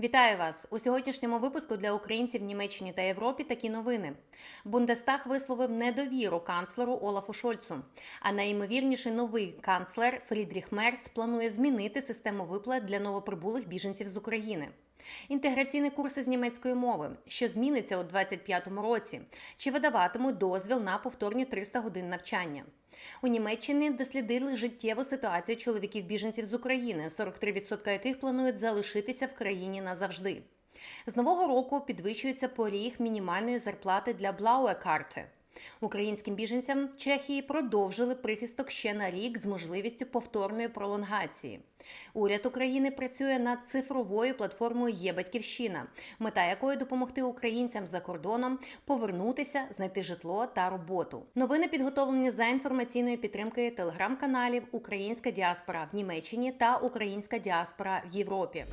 Вітаю вас у сьогоднішньому випуску для українців в Німеччині та Європі. Такі новини. Бундестаг висловив недовіру канцлеру Олафу Шольцу. А найімовірніший новий канцлер Фрідріх Мерц планує змінити систему виплат для новоприбулих біженців з України. Інтеграційні курси з німецької мови, що зміниться у 2025 році, чи видаватимуть дозвіл на повторні 300 годин навчання. У Німеччині дослідили життєву ситуацію чоловіків-біженців з України, 43% яких планують залишитися в країні назавжди. З нового року підвищується поріг мінімальної зарплати для Блауе-карти. Українським біженцям Чехії продовжили прихисток ще на рік з можливістю повторної пролонгації. Уряд України працює над цифровою платформою Є батьківщина, мета якої допомогти українцям за кордоном повернутися, знайти житло та роботу. Новини підготовлені за інформаційної підтримки телеграм-каналів Українська діаспора в Німеччині та Українська діаспора в Європі.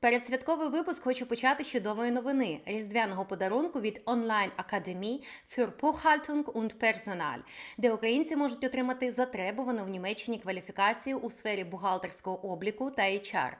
Передсвятковий випуск хочу почати з чудової новини різдвяного подарунку від онлайн академії für Buchhaltung und Personal, де українці можуть отримати затребувану в Німеччині кваліфікацію у сфері бухгалтерського обліку та HR.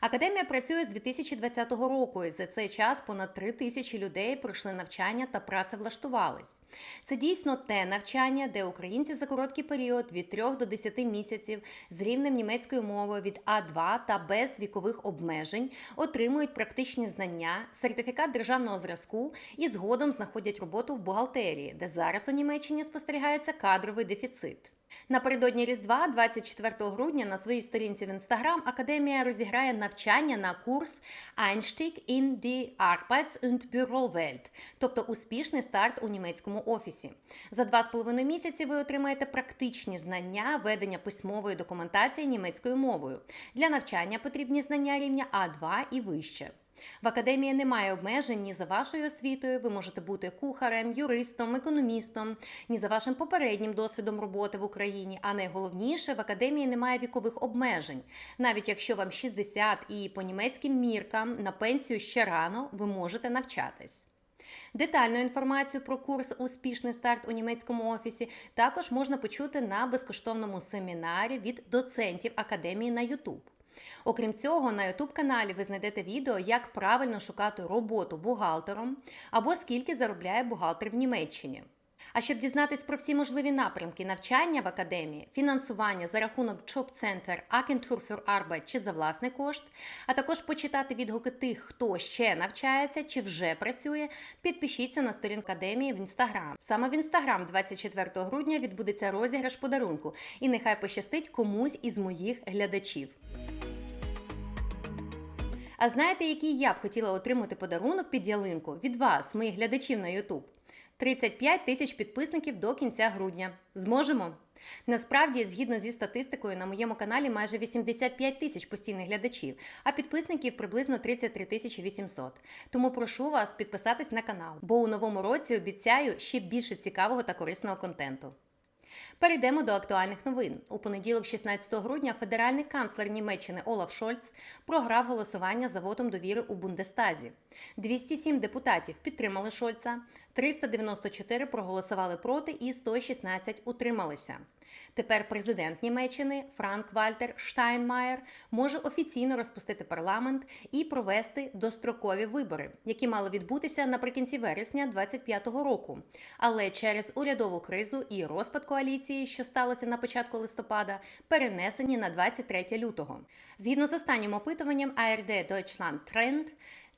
Академія працює з 2020 року, і за цей час понад 3 тисячі людей пройшли навчання та працевлаштувались. Це дійсно те навчання, де українці за короткий період від 3 до 10 місяців з рівнем німецької мови від А2 та без вікових обмежень отримують практичні знання, сертифікат державного зразку і згодом знаходять роботу в бухгалтерії, де зараз у Німеччині спостерігається кадровий дефіцит. Напередодні Різдва, 24 грудня, на своїй сторінці в інстаграм Академія розіграє навчання на курс Einstieg in die Arbeits- und Bürowelt, тобто успішний старт у німецькому офісі. За два з половиною місяці ви отримаєте практичні знання ведення письмової документації німецькою мовою. Для навчання потрібні знання рівня А2 і вище. В академії немає обмежень ні за вашою освітою. Ви можете бути кухарем, юристом, економістом, ні за вашим попереднім досвідом роботи в Україні. А найголовніше в академії немає вікових обмежень. Навіть якщо вам 60 і по німецьким міркам на пенсію ще рано, ви можете навчатись. Детальну інформацію про курс Успішний старт у німецькому офісі також можна почути на безкоштовному семінарі від доцентів академії на YouTube. Окрім цього, на youtube каналі ви знайдете відео, як правильно шукати роботу бухгалтером або скільки заробляє бухгалтер в Німеччині. А щоб дізнатись про всі можливі напрямки навчання в академії, фінансування за рахунок Job Center, Agentur für Arbeit чи за власний кошт, а також почитати відгуки тих, хто ще навчається чи вже працює, підпишіться на сторінку академії в інстаграм. Саме в інстаграм 24 грудня відбудеться розіграш подарунку, і нехай пощастить комусь із моїх глядачів. А знаєте, який я б хотіла отримати подарунок під ялинку від вас, моїх глядачів на YouTube? 35 тисяч підписників до кінця грудня. Зможемо? Насправді, згідно зі статистикою, на моєму каналі майже 85 тисяч постійних глядачів, а підписників приблизно 33 тисячі 800. Тому прошу вас підписатись на канал, бо у новому році обіцяю ще більше цікавого та корисного контенту. Перейдемо до актуальних новин. У понеділок, 16 грудня, федеральний канцлер Німеччини Олаф Шольц програв голосування за вотом довіри у Бундестазі. 207 депутатів підтримали Шольца, 394 проголосували проти і 116 утрималися. Тепер президент Німеччини Франк Вальтер Штайнмаєр може офіційно розпустити парламент і провести дострокові вибори, які мали відбутися наприкінці вересня 2025 року. Але через урядову кризу і розпад коаліції, що сталося на початку листопада, перенесені на 23 лютого. Згідно з останнім опитуванням ARD Deutschland Trend,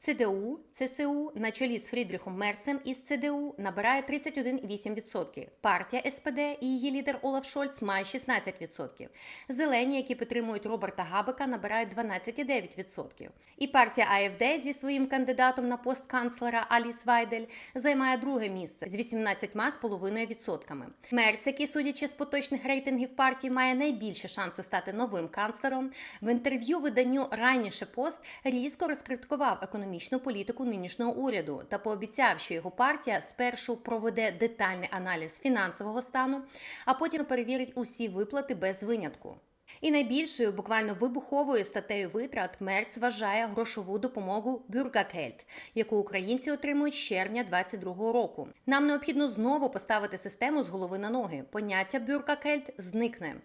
ЦДУ, ЦСУ на чолі з Фрідріхом Мерцем із ЦДУ набирає 31,8%. Партія СПД і її лідер Олаф Шольц має 16%. Зелені, які підтримують Роберта Габека, набирають 12,9%. І партія АФД зі своїм кандидатом на пост канцлера Аліс Вайдель займає друге місце з 18,5%. Мерц, який, судячи з поточних рейтингів партії, має найбільші шанси стати новим канцлером. В інтерв'ю виданню раніше пост різко розкриткував економічну політику нинішнього уряду та пообіцяв, що його партія спершу проведе детальний аналіз фінансового стану, а потім перевірить усі виплати без винятку. І найбільшою буквально вибуховою статтею витрат Мерц вважає грошову допомогу Бюргакельт, яку українці отримують з червня 2022 року. Нам необхідно знову поставити систему з голови на ноги. Поняття Бюргакельт зникне.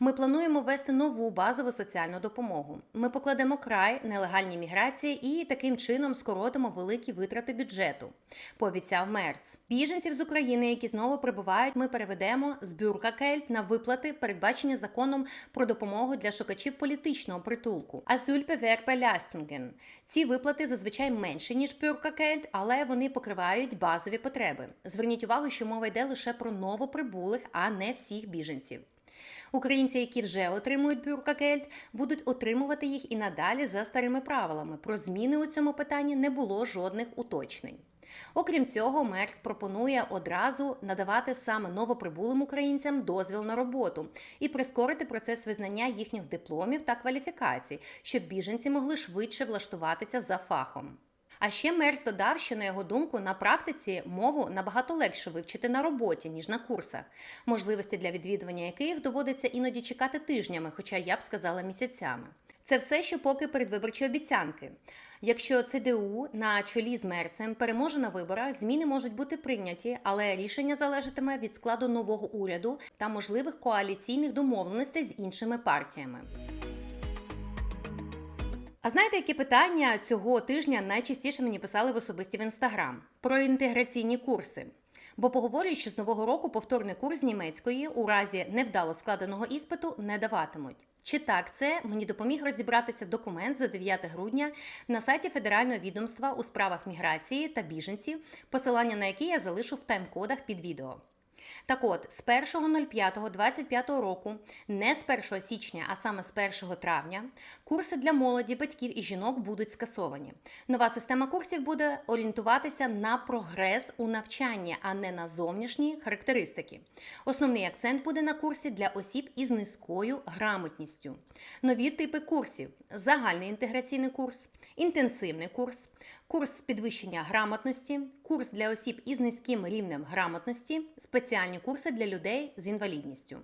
Ми плануємо ввести нову базову соціальну допомогу. Ми покладемо край нелегальній міграції і таким чином скоротимо великі витрати бюджету. Пообіцяв Мерц. Біженців з України, які знову прибувають, ми переведемо з Бюргакельт на виплати, передбачені законом про допомогу для шукачів політичного притулку. Asylbewerberleistungen. Ці виплати зазвичай менші ніж Бюргакельт, але вони покривають базові потреби. Зверніть увагу, що мова йде лише про новоприбулих, а не всіх біженців. Українці, які вже отримують бюркакельт, будуть отримувати їх і надалі за старими правилами. Про зміни у цьому питанні не було жодних уточнень. Окрім цього, Мерц пропонує одразу надавати саме новоприбулим українцям дозвіл на роботу і прискорити процес визнання їхніх дипломів та кваліфікацій, щоб біженці могли швидше влаштуватися за фахом. А ще Мерс додав, що на його думку на практиці мову набагато легше вивчити на роботі, ніж на курсах, можливості для відвідування яких доводиться іноді чекати тижнями, хоча я б сказала місяцями. Це все, що поки передвиборчі обіцянки. Якщо ЦДУ на чолі з мерцем переможе на виборах, зміни можуть бути прийняті, але рішення залежатиме від складу нового уряду та можливих коаліційних домовленостей з іншими партіями. А знаєте, які питання цього тижня найчастіше мені писали в особисті в інстаграм про інтеграційні курси? Бо поговорюють, що з нового року повторний курс німецької у разі невдало складеного іспиту не даватимуть. Чи так це мені допоміг розібратися документ за 9 грудня на сайті Федерального відомства у справах міграції та біженців, посилання на які я залишу в тайм-кодах під відео. Так от, з 1.05.25 року, не з 1 січня, а саме з 1 травня, курси для молоді, батьків і жінок будуть скасовані. Нова система курсів буде орієнтуватися на прогрес у навчанні, а не на зовнішні характеристики. Основний акцент буде на курсі для осіб із низькою грамотністю. Нові типи курсів: загальний інтеграційний курс, інтенсивний курс, курс з підвищення грамотності, курс для осіб із низьким рівнем грамотності, спеціальні курси для людей з інвалідністю.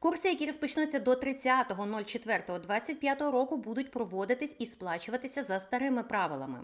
Курси, які розпочнуться до 30.04.25 року, будуть проводитись і сплачуватися за старими правилами.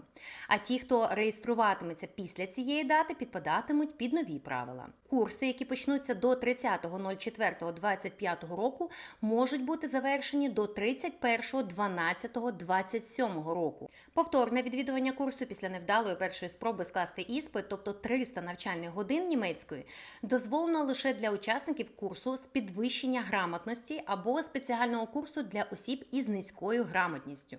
А ті, хто реєструватиметься після цієї дати, підпадатимуть під нові правила. Курси, які почнуться до 30.04.25 року, можуть бути завершені до 31.12.27 року. Повторне відвідування курсу після невдалої першої спроби скласти іспит, тобто 300 навчальних годин німецької, дозволено лише для учасників курсу з підвищення грамотності або спеціального курсу для осіб із низькою грамотністю.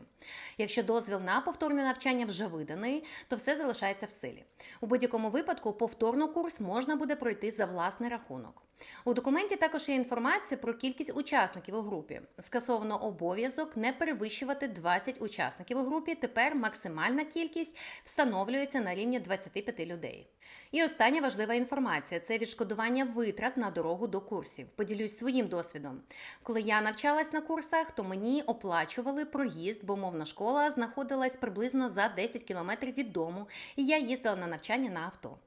Якщо дозвіл на повторне навчання вже виданий, то все залишається в силі. У будь-якому випадку повторно курс можна буде пройти за власний рахунок. У документі також є інформація про кількість учасників у групі. Скасовано обов'язок не перевищувати 20 учасників у групі. Тепер максимальна кількість встановлюється на рівні 25 людей. І остання важлива інформація це відшкодування витрат на дорогу до курсів. Поділюсь своїм досвідом. Коли я навчалась на курсах, то мені оплачували проїзд, бо мовна школа знаходилась приблизно за 10 кілометрів від дому, і я їздила на навчання на авто.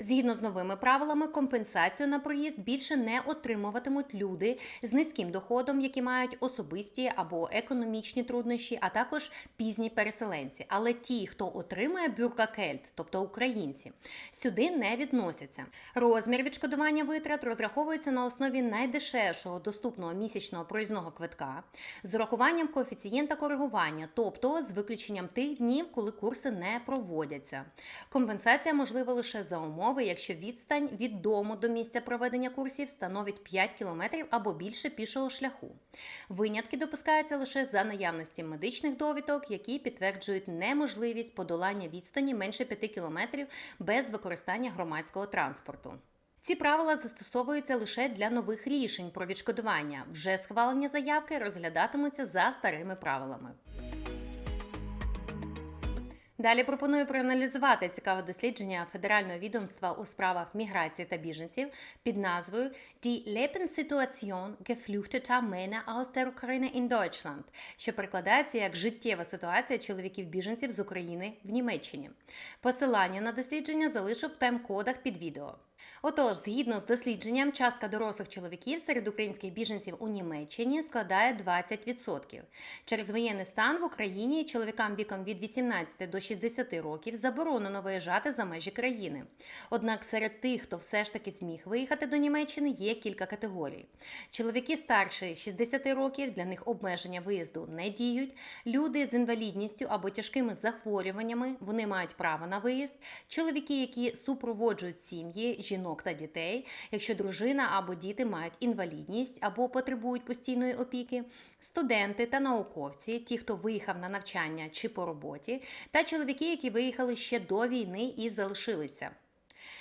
Згідно з новими правилами, компенсацію на проїзд більше не отримуватимуть люди з низьким доходом, які мають особисті або економічні труднощі, а також пізні переселенці. Але ті, хто отримує бюркакельт, тобто українці, сюди не відносяться. Розмір відшкодування витрат розраховується на основі найдешевшого доступного місячного проїзного квитка з урахуванням коефіцієнта коригування, тобто з виключенням тих днів, коли курси не проводяться. Компенсація можлива лише за умов умови, якщо відстань від дому до місця проведення курсів становить 5 км або більше пішого шляху. Винятки допускаються лише за наявності медичних довідок, які підтверджують неможливість подолання відстані менше 5 км без використання громадського транспорту. Ці правила застосовуються лише для нових рішень про відшкодування. Вже схвалені заявки розглядатимуться за старими правилами. Далі пропоную проаналізувати цікаве дослідження Федерального відомства у справах міграції та біженців під назвою Die Lebenssituation geflüchteter Männer aus der Ukraine in Deutschland, що перекладається як життєва ситуація чоловіків-біженців з України в Німеччині. Посилання на дослідження залишу в тайм-кодах під відео. Отож, згідно з дослідженням, частка дорослих чоловіків серед українських біженців у Німеччині складає 20%. Через воєнний стан в Україні чоловікам віком від 18 до 60 років заборонено виїжджати за межі країни. Однак серед тих, хто все ж таки зміг виїхати до Німеччини, є кілька категорій. Чоловіки старші 60 років, для них обмеження виїзду не діють. Люди з інвалідністю або тяжкими захворюваннями вони мають право на виїзд. Чоловіки, які супроводжують сім'ї, жінок та дітей, якщо дружина або діти мають інвалідність або потребують постійної опіки, студенти та науковці, ті, хто виїхав на навчання чи по роботі, та чоловіки, які виїхали ще до війни і залишилися.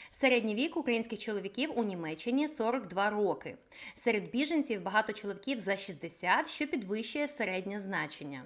Середній вік українських чоловіків у Німеччині 42 роки. Серед біженців багато чоловіків за 60, що підвищує середнє значення.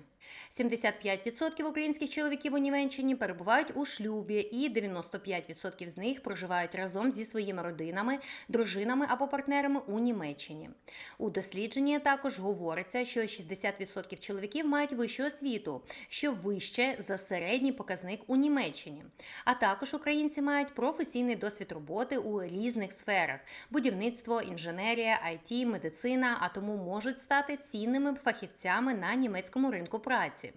75% українських чоловіків у Німеччині перебувають у шлюбі, і 95% з них проживають разом зі своїми родинами, дружинами або партнерами у Німеччині. У дослідженні також говориться, що 60% чоловіків мають вищу освіту, що вище за середній показник у Німеччині. А також українці мають професійний досвід роботи у різних сферах: будівництво, інженерія, IT, медицина, а тому можуть стати цінними фахівцями на німецькому ринку праці праці.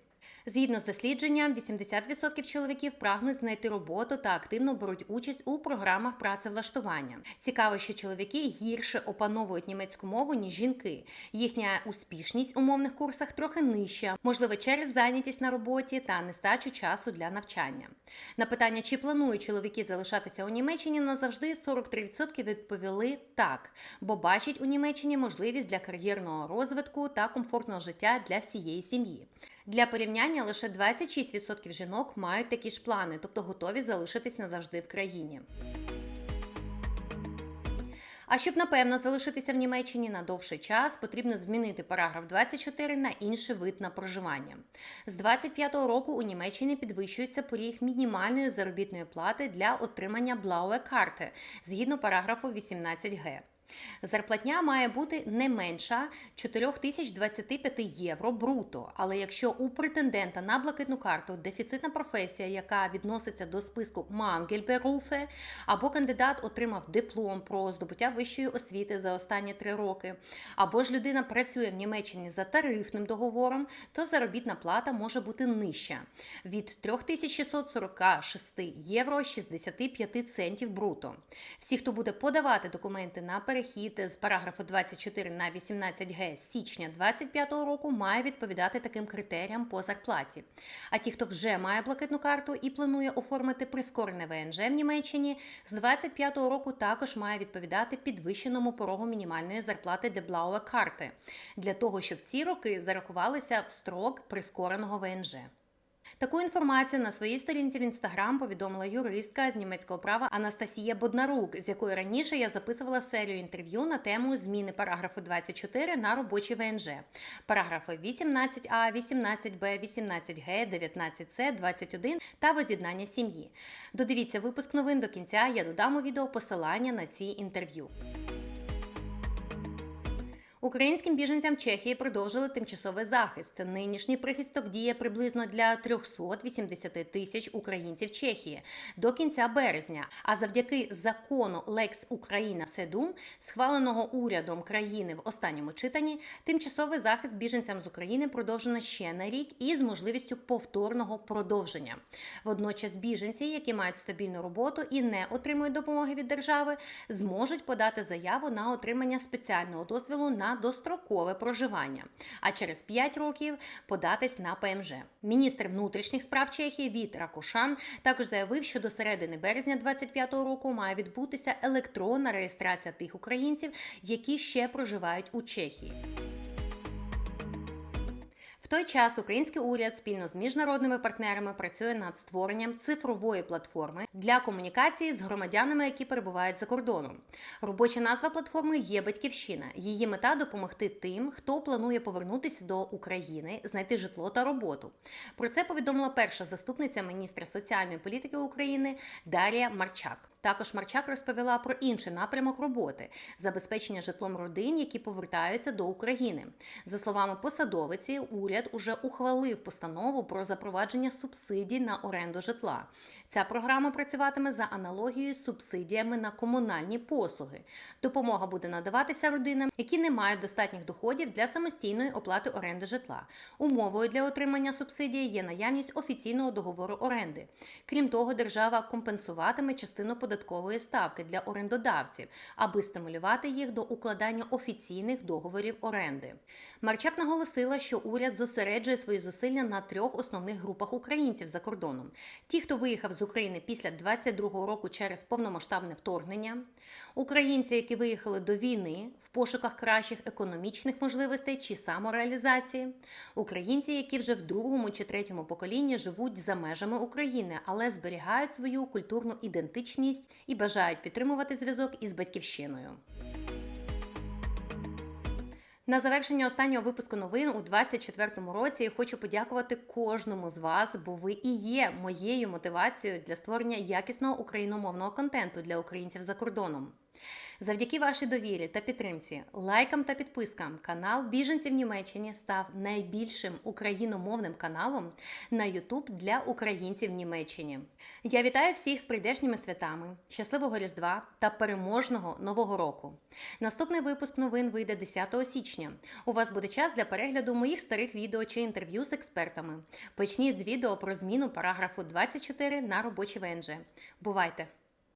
Згідно з дослідженням, 80% чоловіків прагнуть знайти роботу та активно беруть участь у програмах працевлаштування. Цікаво, що чоловіки гірше опановують німецьку мову ніж жінки. Їхня успішність у мовних курсах трохи нижча, можливо, через зайнятість на роботі та нестачу часу для навчання. На питання, чи планують чоловіки залишатися у Німеччині, назавжди 43% відповіли так, бо бачать у Німеччині можливість для кар'єрного розвитку та комфортного життя для всієї сім'ї. Для порівняння лише 26% жінок мають такі ж плани, тобто готові залишитись назавжди в країні. А щоб напевно залишитися в Німеччині на довший час, потрібно змінити параграф 24 на інший вид на проживання. З 25-го року у Німеччині підвищується поріг мінімальної заробітної плати для отримання Blaue Karte згідно параграфу 18г. Зарплатня має бути не менша 4025 євро бруто. Але якщо у претендента на блакитну карту дефіцитна професія, яка відноситься до списку Мангельберуфе, або кандидат отримав диплом про здобуття вищої освіти за останні три роки, або ж людина працює в Німеччині за тарифним договором, то заробітна плата може бути нижча від 3646 євро 65 центів бруто. Всі, хто буде подавати документи на перехід з параграфу 24 на 18г з січня 2025 року має відповідати таким критеріям по зарплаті. А ті, хто вже має блакитну карту і планує оформити прискорене ВНЖ в Німеччині, з 2025 року також має відповідати підвищеному порогу мінімальної зарплати для Блауе карти для того, щоб ці роки зарахувалися в строк прискореного ВНЖ. Таку інформацію на своїй сторінці в інстаграм повідомила юристка з німецького права Анастасія Боднарук, з якою раніше я записувала серію інтерв'ю на тему зміни параграфу 24 на робочий ВНЖ. Параграфи 18а, 18б, 18г, 19с, 21 та воз'єднання сім'ї. Додивіться випуск новин до кінця. Я додам у відео посилання на ці інтерв'ю. Українським біженцям Чехії продовжили тимчасовий захист. Нинішній прихисток діє приблизно для 380 тисяч українців Чехії до кінця березня. А завдяки закону Лекс Україна Седум, схваленого урядом країни в останньому читанні, тимчасовий захист біженцям з України продовжено ще на рік із можливістю повторного продовження. Водночас біженці, які мають стабільну роботу і не отримують допомоги від держави, зможуть подати заяву на отримання спеціального дозволу на дострокове проживання, а через 5 років податись на ПМЖ. Міністр внутрішніх справ Чехії Віт Ракушан також заявив, що до середини березня 2025 року має відбутися електронна реєстрація тих українців, які ще проживають у Чехії. В той час український уряд спільно з міжнародними партнерами працює над створенням цифрової платформи для комунікації з громадянами, які перебувають за кордоном. Робоча назва платформи є Батьківщина. Її мета допомогти тим, хто планує повернутися до України, знайти житло та роботу. Про це повідомила перша заступниця міністра соціальної політики України Дар'я Марчак. Також Марчак розповіла про інший напрямок роботи забезпечення житлом родин, які повертаються до України. За словами посадовиці, уряд уряд уже ухвалив постанову про запровадження субсидій на оренду житла. Ця програма працюватиме за аналогією з субсидіями на комунальні послуги. Допомога буде надаватися родинам, які не мають достатніх доходів для самостійної оплати оренди житла. Умовою для отримання субсидії є наявність офіційного договору оренди. Крім того, держава компенсуватиме частину податкової ставки для орендодавців, аби стимулювати їх до укладання офіційних договорів оренди. Марчак наголосила, що уряд зосереджує свої зусилля на трьох основних групах українців за кордоном: ті, хто виїхав з України після 22-го року через повномасштабне вторгнення, українці, які виїхали до війни в пошуках кращих економічних можливостей чи самореалізації, українці, які вже в другому чи третьому поколінні живуть за межами України, але зберігають свою культурну ідентичність і бажають підтримувати зв'язок із батьківщиною. На завершення останнього випуску новин у 2024 році я хочу подякувати кожному з вас, бо ви і є моєю мотивацією для створення якісного україномовного контенту для українців за кордоном. Завдяки вашій довірі та підтримці, лайкам та підпискам, канал Біженці в Німеччині став найбільшим україномовним каналом на YouTube для українців Німеччині. Я вітаю всіх з прийдешніми святами, щасливого Різдва та переможного Нового року. Наступний випуск новин вийде 10 січня. У вас буде час для перегляду моїх старих відео чи інтерв'ю з експертами. Почніть з відео про зміну параграфу 24 на робочі ВНЖ. Бувайте!